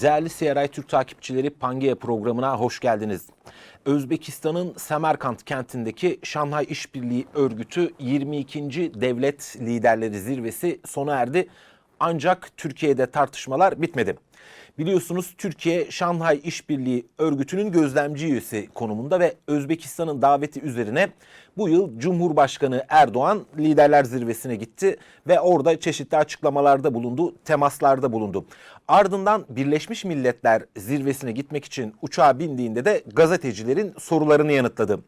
Değerli CRI Türk takipçileri Pangea programına hoş geldiniz. Özbekistan'ın Semerkant kentindeki Şanghay İşbirliği Örgütü 22. Devlet Liderleri Zirvesi sona erdi. Ancak Türkiye'de tartışmalar bitmedi. Biliyorsunuz Türkiye Şanghay İşbirliği Örgütü'nün gözlemci üyesi konumunda ve Özbekistan'ın daveti üzerine bu yıl Cumhurbaşkanı Erdoğan liderler zirvesine gitti ve orada çeşitli açıklamalarda bulundu, temaslarda bulundu. Ardından Birleşmiş Milletler zirvesine gitmek için uçağa bindiğinde de gazetecilerin sorularını yanıtladı.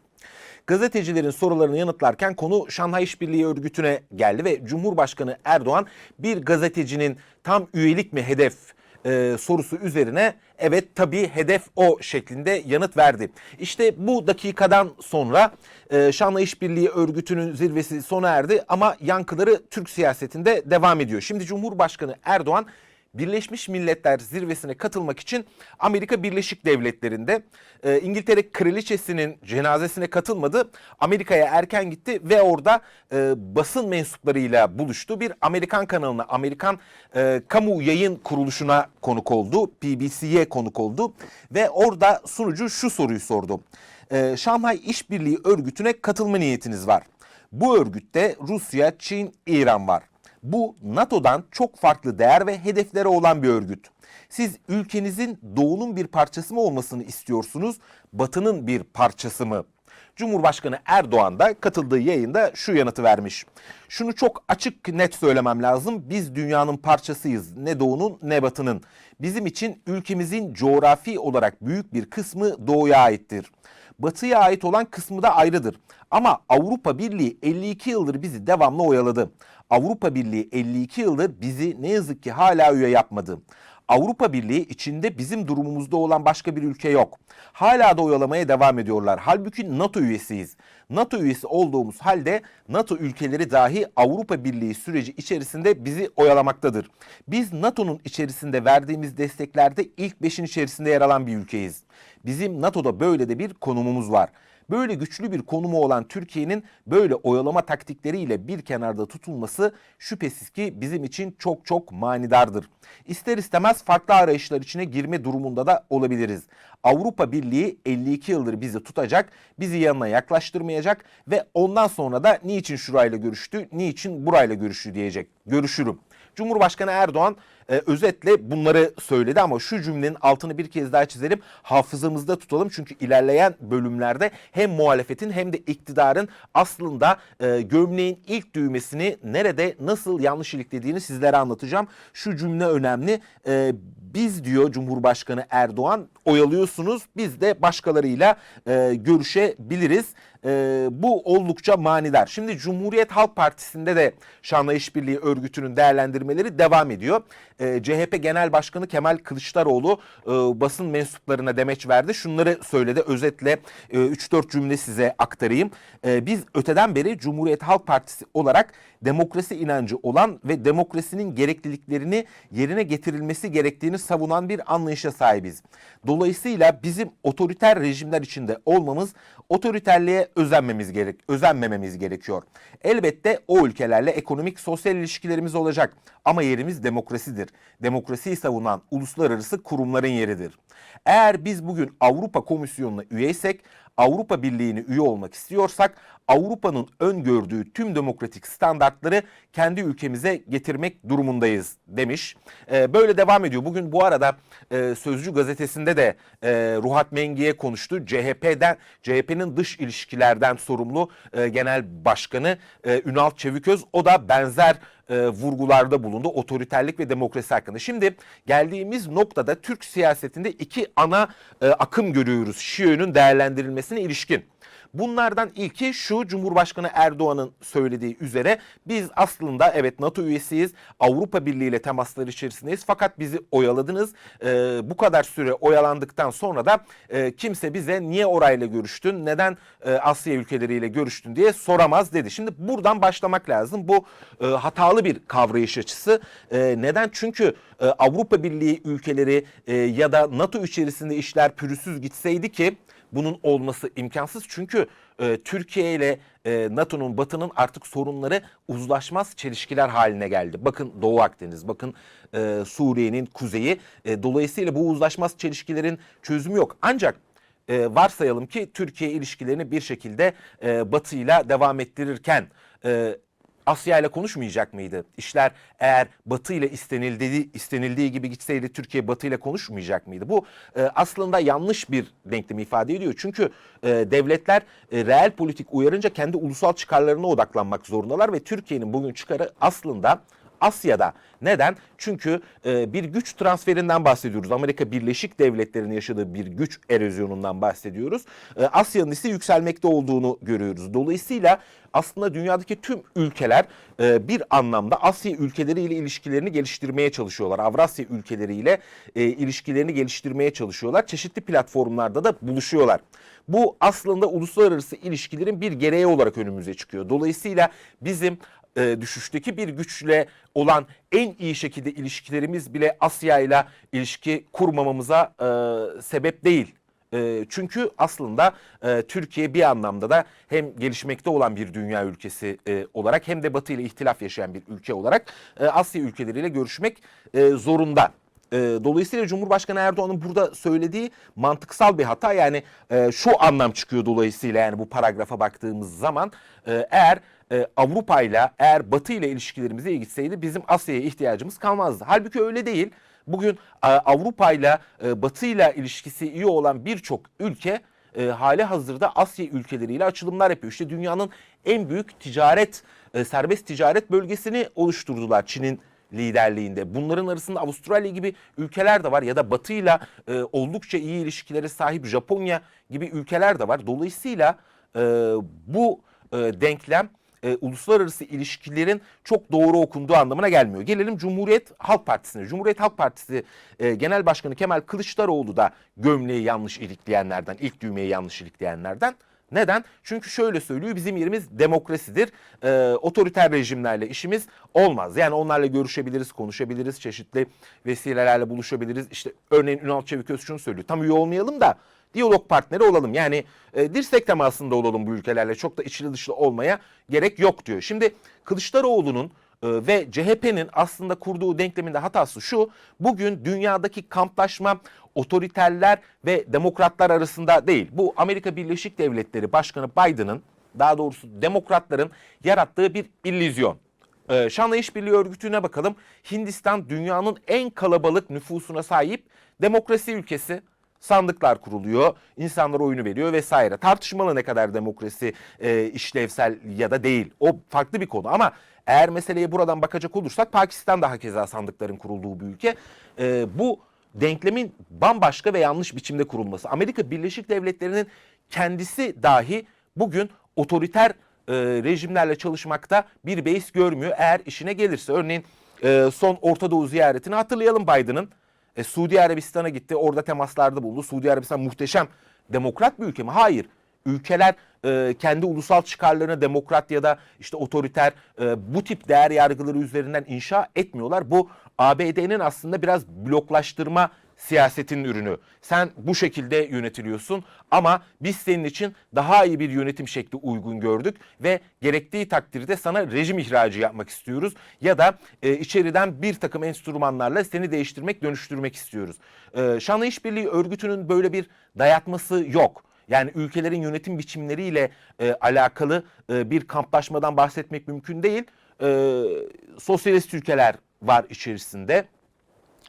Gazetecilerin sorularını yanıtlarken konu Şanghay İşbirliği Örgütü'ne geldi ve Cumhurbaşkanı Erdoğan bir gazetecinin tam üyelik mi hedef e, sorusu üzerine evet tabii hedef o şeklinde yanıt verdi. İşte bu dakikadan sonra e, Şanlı İşbirliği Örgütü'nün zirvesi sona erdi ama yankıları Türk siyasetinde devam ediyor. Şimdi Cumhurbaşkanı Erdoğan Birleşmiş Milletler zirvesine katılmak için Amerika Birleşik Devletleri'nde e, İngiltere Kraliçesi'nin cenazesine katılmadı. Amerika'ya erken gitti ve orada e, basın mensuplarıyla buluştu. Bir Amerikan kanalına, Amerikan e, kamu yayın kuruluşuna konuk oldu. PBC'ye konuk oldu ve orada sunucu şu soruyu sordu. E, Şanghay İşbirliği Örgütü'ne katılma niyetiniz var. Bu örgütte Rusya, Çin, İran var. Bu NATO'dan çok farklı değer ve hedefleri olan bir örgüt. Siz ülkenizin doğunun bir parçası mı olmasını istiyorsunuz, batının bir parçası mı? Cumhurbaşkanı Erdoğan da katıldığı yayında şu yanıtı vermiş. Şunu çok açık net söylemem lazım. Biz dünyanın parçasıyız. Ne doğunun ne batının. Bizim için ülkemizin coğrafi olarak büyük bir kısmı doğuya aittir. Batıya ait olan kısmı da ayrıdır. Ama Avrupa Birliği 52 yıldır bizi devamlı oyaladı. Avrupa Birliği 52 yıldır bizi ne yazık ki hala üye yapmadı. Avrupa Birliği içinde bizim durumumuzda olan başka bir ülke yok. Hala da oyalamaya devam ediyorlar. Halbuki NATO üyesiyiz. NATO üyesi olduğumuz halde NATO ülkeleri dahi Avrupa Birliği süreci içerisinde bizi oyalamaktadır. Biz NATO'nun içerisinde verdiğimiz desteklerde ilk beşin içerisinde yer alan bir ülkeyiz. Bizim NATO'da böyle de bir konumumuz var. Böyle güçlü bir konumu olan Türkiye'nin böyle oyalama taktikleriyle bir kenarda tutulması şüphesiz ki bizim için çok çok manidardır. İster istemez farklı arayışlar içine girme durumunda da olabiliriz. Avrupa Birliği 52 yıldır bizi tutacak, bizi yanına yaklaştırmayacak ve ondan sonra da niçin şurayla görüştü, niçin burayla görüştü diyecek. Görüşürüm. Cumhurbaşkanı Erdoğan e, özetle bunları söyledi ama şu cümlenin altını bir kez daha çizelim. Hafızamızda tutalım çünkü ilerleyen bölümlerde hem muhalefetin hem de iktidarın aslında e, gömleğin ilk düğmesini nerede nasıl yanlış iliklediğini sizlere anlatacağım. Şu cümle önemli. E, biz diyor Cumhurbaşkanı Erdoğan oyalıyorsunuz biz de başkalarıyla e, görüşebiliriz. E, bu oldukça manidar. Şimdi Cumhuriyet Halk Partisi'nde de Şanlı İşbirliği Örgütü'nün değerlendirmeleri devam ediyor. E, CHP Genel Başkanı Kemal Kılıçdaroğlu e, basın mensuplarına demeç verdi. Şunları söyledi özetle e, 3-4 cümle size aktarayım. E, biz öteden beri Cumhuriyet Halk Partisi olarak demokrasi inancı olan ve demokrasinin gerekliliklerini yerine getirilmesi gerektiğini savunan bir anlayışa sahibiz. Dolayısıyla bizim otoriter rejimler içinde olmamız otoriterliğe özenmemiz gerek özenmememiz gerekiyor. Elbette o ülkelerle ekonomik sosyal ilişkilerimiz olacak ama yerimiz demokrasidir. Demokrasiyi savunan uluslararası kurumların yeridir. Eğer biz bugün Avrupa Komisyonu'na üyeysek Avrupa Birliği'ne üye olmak istiyorsak Avrupa'nın öngördüğü tüm demokratik standartları kendi ülkemize getirmek durumundayız demiş. Ee, böyle devam ediyor. Bugün bu arada e, Sözcü gazetesinde de e, Ruhat Mengi'ye konuştu. CHP'den CHP'nin dış ilişkilerden sorumlu e, genel başkanı e, Ünal Çeviköz o da benzer e, vurgularda bulundu otoriterlik ve demokrasi hakkında. Şimdi geldiğimiz noktada Türk siyasetinde iki ana e, akım görüyoruz Şii'nin değerlendirilmesine ilişkin. Bunlardan ilki şu Cumhurbaşkanı Erdoğan'ın söylediği üzere biz aslında evet NATO üyesiyiz, Avrupa Birliği ile temaslar içerisindeyiz fakat bizi oyaladınız. Ee, bu kadar süre oyalandıktan sonra da e, kimse bize niye orayla görüştün, neden e, Asya ülkeleriyle görüştün diye soramaz dedi. Şimdi buradan başlamak lazım. Bu e, hatalı bir kavrayış açısı. E, neden? Çünkü e, Avrupa Birliği ülkeleri e, ya da NATO içerisinde işler pürüzsüz gitseydi ki bunun olması imkansız. Çünkü e, Türkiye ile e, NATO'nun Batı'nın artık sorunları uzlaşmaz çelişkiler haline geldi. Bakın Doğu Akdeniz, bakın e, Suriye'nin kuzeyi. E, dolayısıyla bu uzlaşmaz çelişkilerin çözümü yok. Ancak e, varsayalım ki Türkiye ilişkilerini bir şekilde e, Batı ile devam ettirirken e, Asya ile konuşmayacak mıydı? İşler eğer Batı ile istenildiği, istenildiği gibi gitseydi Türkiye Batı ile konuşmayacak mıydı? Bu e, aslında yanlış bir denklemi ifade ediyor. Çünkü e, devletler e, reel politik uyarınca kendi ulusal çıkarlarına odaklanmak zorundalar ve Türkiye'nin bugün çıkarı aslında Asya'da. Neden? Çünkü e, bir güç transferinden bahsediyoruz. Amerika Birleşik Devletleri'nin yaşadığı bir güç erozyonundan bahsediyoruz. E, Asya'nın ise yükselmekte olduğunu görüyoruz. Dolayısıyla aslında dünyadaki tüm ülkeler e, bir anlamda Asya ülkeleriyle ilişkilerini geliştirmeye çalışıyorlar. Avrasya ülkeleriyle e, ilişkilerini geliştirmeye çalışıyorlar. Çeşitli platformlarda da buluşuyorlar. Bu aslında uluslararası ilişkilerin bir gereği olarak önümüze çıkıyor. Dolayısıyla bizim e, düşüşteki bir güçle olan en iyi şekilde ilişkilerimiz bile Asya ile ilişki kurmamamıza e, sebep değil. E, çünkü aslında e, Türkiye bir anlamda da hem gelişmekte olan bir dünya ülkesi e, olarak hem de Batı ile ihtilaf yaşayan bir ülke olarak e, Asya ülkeleriyle görüşmek e, zorunda. E, dolayısıyla Cumhurbaşkanı Erdoğan'ın burada söylediği mantıksal bir hata yani e, şu anlam çıkıyor dolayısıyla yani bu paragrafa baktığımız zaman e, eğer e, Avrupa ile eğer Batı ile ilişkilerimiz iyi gitseydi bizim Asya'ya ihtiyacımız kalmazdı. Halbuki öyle değil. Bugün e, Avrupa ile e, Batı ile ilişkisi iyi olan birçok ülke e, hali hazırda Asya ülkeleriyle açılımlar yapıyor. İşte dünyanın en büyük ticaret, e, serbest ticaret bölgesini oluşturdular Çin'in liderliğinde. Bunların arasında Avustralya gibi ülkeler de var ya da Batı'yla e, oldukça iyi ilişkilere sahip Japonya gibi ülkeler de var. Dolayısıyla e, bu e, denklem e, uluslararası ilişkilerin çok doğru okunduğu anlamına gelmiyor. Gelelim Cumhuriyet Halk Partisi'ne. Cumhuriyet Halk Partisi e, Genel Başkanı Kemal Kılıçdaroğlu da gömleği yanlış ilikleyenlerden, ilk düğmeyi yanlış ilikleyenlerden. Neden? Çünkü şöyle söylüyor bizim yerimiz demokrasidir. Ee, otoriter rejimlerle işimiz olmaz. Yani onlarla görüşebiliriz, konuşabiliriz, çeşitli vesilelerle buluşabiliriz. İşte örneğin Ünal Çeviköz şunu söylüyor. Tam üye olmayalım da diyalog partneri olalım. Yani e, dirsek temasında olalım bu ülkelerle. Çok da içli dışlı olmaya gerek yok diyor. Şimdi Kılıçdaroğlu'nun ve CHP'nin aslında kurduğu denkleminde hatası şu. Bugün dünyadaki kamplaşma otoriterler ve demokratlar arasında değil. Bu Amerika Birleşik Devletleri Başkanı Biden'ın daha doğrusu demokratların yarattığı bir illüzyon. Ee, Şanlı İşbirliği Örgütü'ne bakalım. Hindistan dünyanın en kalabalık nüfusuna sahip demokrasi ülkesi sandıklar kuruluyor, insanlar oyunu veriyor vesaire. Tartışmalı ne kadar demokrasi e, işlevsel ya da değil. O farklı bir konu ama eğer meseleye buradan bakacak olursak Pakistan da hakeza sandıkların kurulduğu bir ülke. E, bu denklemin bambaşka ve yanlış biçimde kurulması. Amerika Birleşik Devletleri'nin kendisi dahi bugün otoriter e, rejimlerle çalışmakta bir beis görmüyor eğer işine gelirse. Örneğin e, son Orta Doğu ziyaretini hatırlayalım Biden'ın. E, Suudi Arabistan'a gitti orada temaslarda bulundu. Suudi Arabistan muhteşem demokrat bir ülke mi? Hayır. Ülkeler e, kendi ulusal çıkarlarını demokrat ya da işte otoriter e, bu tip değer yargıları üzerinden inşa etmiyorlar. Bu ABD'nin aslında biraz bloklaştırma siyasetinin ürünü. Sen bu şekilde yönetiliyorsun ama biz senin için daha iyi bir yönetim şekli uygun gördük ve gerektiği takdirde sana rejim ihracı yapmak istiyoruz ya da e, içeriden bir takım enstrümanlarla seni değiştirmek, dönüştürmek istiyoruz. E, Şanlı İşbirliği Örgütü'nün böyle bir dayatması yok. Yani ülkelerin yönetim biçimleriyle e, alakalı e, bir kamplaşmadan bahsetmek mümkün değil. E, sosyalist ülkeler var içerisinde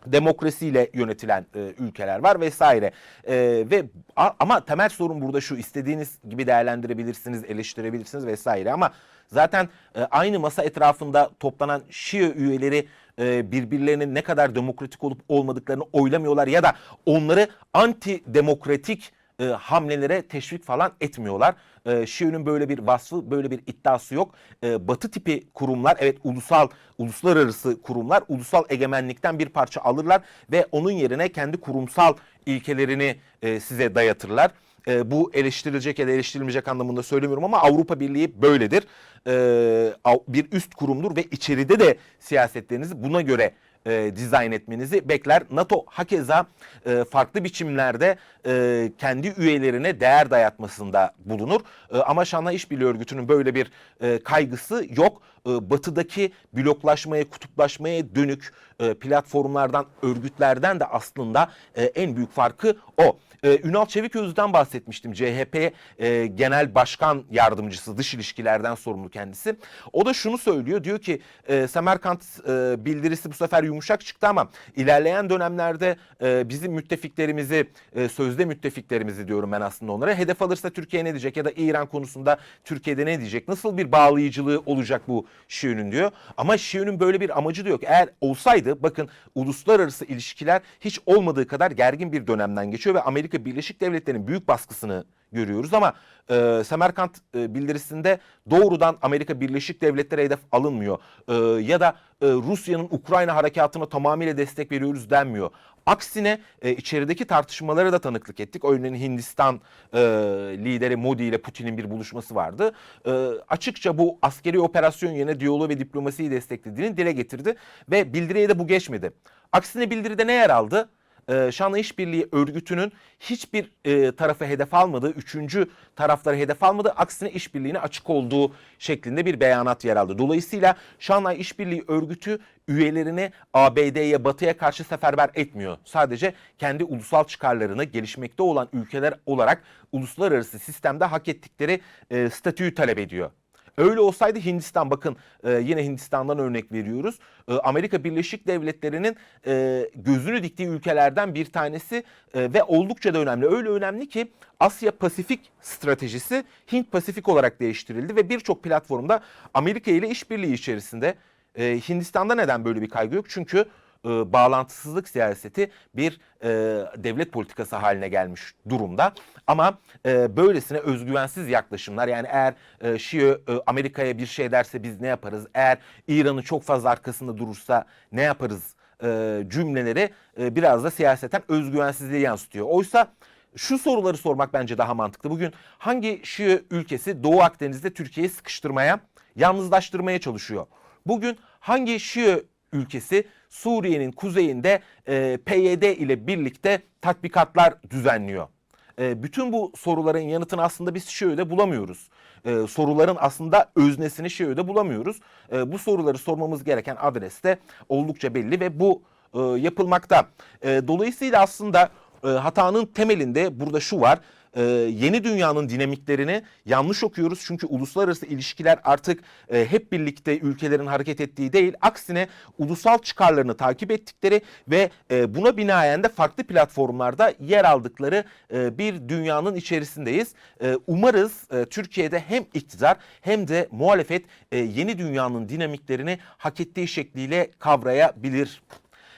demokrasiyle yönetilen e, ülkeler var vesaire. E, ve a, ama temel sorun burada şu istediğiniz gibi değerlendirebilirsiniz, eleştirebilirsiniz vesaire ama zaten e, aynı masa etrafında toplanan Şia üyeleri e, birbirlerinin ne kadar demokratik olup olmadıklarını oylamıyorlar ya da onları anti demokratik e, hamlelere teşvik falan etmiyorlar. E, Şii'nin böyle bir vasfı, böyle bir iddiası yok. E, batı tipi kurumlar, evet ulusal, uluslararası kurumlar ulusal egemenlikten bir parça alırlar ve onun yerine kendi kurumsal ilkelerini e, size dayatırlar. E, bu eleştirilecek ya da eleştirilmeyecek anlamında söylemiyorum ama Avrupa Birliği böyledir. E, bir üst kurumdur ve içeride de siyasetlerinizi buna göre e, dizayn etmenizi bekler. NATO hakeza e, farklı biçimlerde e, kendi üyelerine değer dayatmasında bulunur. E, ama Şanlıurfa İşbirliği Örgütü'nün böyle bir e, kaygısı yok. E, batıdaki bloklaşmaya, kutuplaşmaya dönük e, platformlardan, örgütlerden de aslında e, en büyük farkı o. E, Ünal Çeviköz'den bahsetmiştim. CHP Genel Başkan Yardımcısı, dış ilişkilerden sorumlu kendisi. O da şunu söylüyor. Diyor ki Semerkant bildirisi bu sefer yumuşak çıktı ama ilerleyen dönemlerde bizim müttefiklerimizi, e, sözde müttefiklerimizi diyorum ben aslında onlara. Hedef alırsa Türkiye ne diyecek ya da İran konusunda Türkiye'de ne diyecek? Nasıl bir bağlayıcılığı olacak bu Şii'nin diyor. Ama Şii'nin böyle bir amacı da yok. Eğer olsaydı bakın uluslararası ilişkiler hiç olmadığı kadar gergin bir dönemden geçiyor ve Amerika Birleşik Devletleri'nin büyük baskısını görüyoruz ama e, Semerkant e, bildirisinde doğrudan Amerika Birleşik Devletleri hedef alınmıyor. E, ya da e, Rusya'nın Ukrayna harekatına tamamıyla destek veriyoruz denmiyor. Aksine e, içerideki tartışmalara da tanıklık ettik. Örneğin Hindistan e, lideri Modi ile Putin'in bir buluşması vardı. E, açıkça bu askeri operasyon yerine diyaloğu ve diplomasiyi desteklediğini dile getirdi ve bildiriye de bu geçmedi. Aksine bildiride ne yer aldı? E, Şanlı İşbirliği Örgütü'nün hiçbir e, tarafı hedef almadığı, üçüncü tarafları hedef almadığı, aksine işbirliğine açık olduğu şeklinde bir beyanat yer aldı. Dolayısıyla Şanlı İşbirliği Örgütü üyelerini ABD'ye, Batı'ya karşı seferber etmiyor. Sadece kendi ulusal çıkarlarını gelişmekte olan ülkeler olarak uluslararası sistemde hak ettikleri e, statüyü talep ediyor. Öyle olsaydı Hindistan bakın e, yine Hindistan'dan örnek veriyoruz. E, Amerika Birleşik Devletleri'nin e, gözünü diktiği ülkelerden bir tanesi e, ve oldukça da önemli. Öyle önemli ki Asya Pasifik stratejisi Hint Pasifik olarak değiştirildi ve birçok platformda Amerika ile işbirliği içerisinde. E, Hindistan'da neden böyle bir kaygı yok? Çünkü e, bağlantısızlık siyaseti bir e, devlet politikası haline gelmiş durumda. Ama e, böylesine özgüvensiz yaklaşımlar yani eğer e, Şii e, Amerika'ya bir şey derse biz ne yaparız? Eğer İran'ı çok fazla arkasında durursa ne yaparız? E, cümleleri e, biraz da siyaseten özgüvensizliği yansıtıyor. Oysa şu soruları sormak bence daha mantıklı. Bugün hangi Şii ülkesi Doğu Akdeniz'de Türkiye'yi sıkıştırmaya, yalnızlaştırmaya çalışıyor? Bugün hangi Şii ülkesi Suriye'nin kuzeyinde e, PYD ile birlikte tatbikatlar düzenliyor. E, bütün bu soruların yanıtını aslında biz Şii'de bulamıyoruz. E, soruların aslında öznesini Şii'de bulamıyoruz. E, bu soruları sormamız gereken adres de oldukça belli ve bu e, yapılmakta. E, dolayısıyla aslında e, hatanın temelinde burada şu var e, yeni dünyanın dinamiklerini yanlış okuyoruz. Çünkü uluslararası ilişkiler artık e, hep birlikte ülkelerin hareket ettiği değil. Aksine ulusal çıkarlarını takip ettikleri ve e, buna binaen de farklı platformlarda yer aldıkları e, bir dünyanın içerisindeyiz. E, umarız e, Türkiye'de hem iktidar hem de muhalefet e, yeni dünyanın dinamiklerini hak ettiği şekliyle kavrayabilir.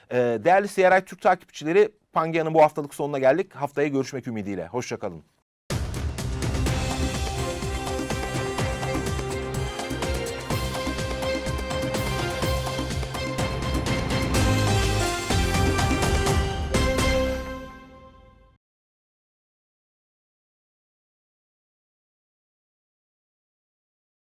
E, değerli CRI Türk takipçileri Pangea'nın bu haftalık sonuna geldik. Haftaya görüşmek ümidiyle. Hoşçakalın.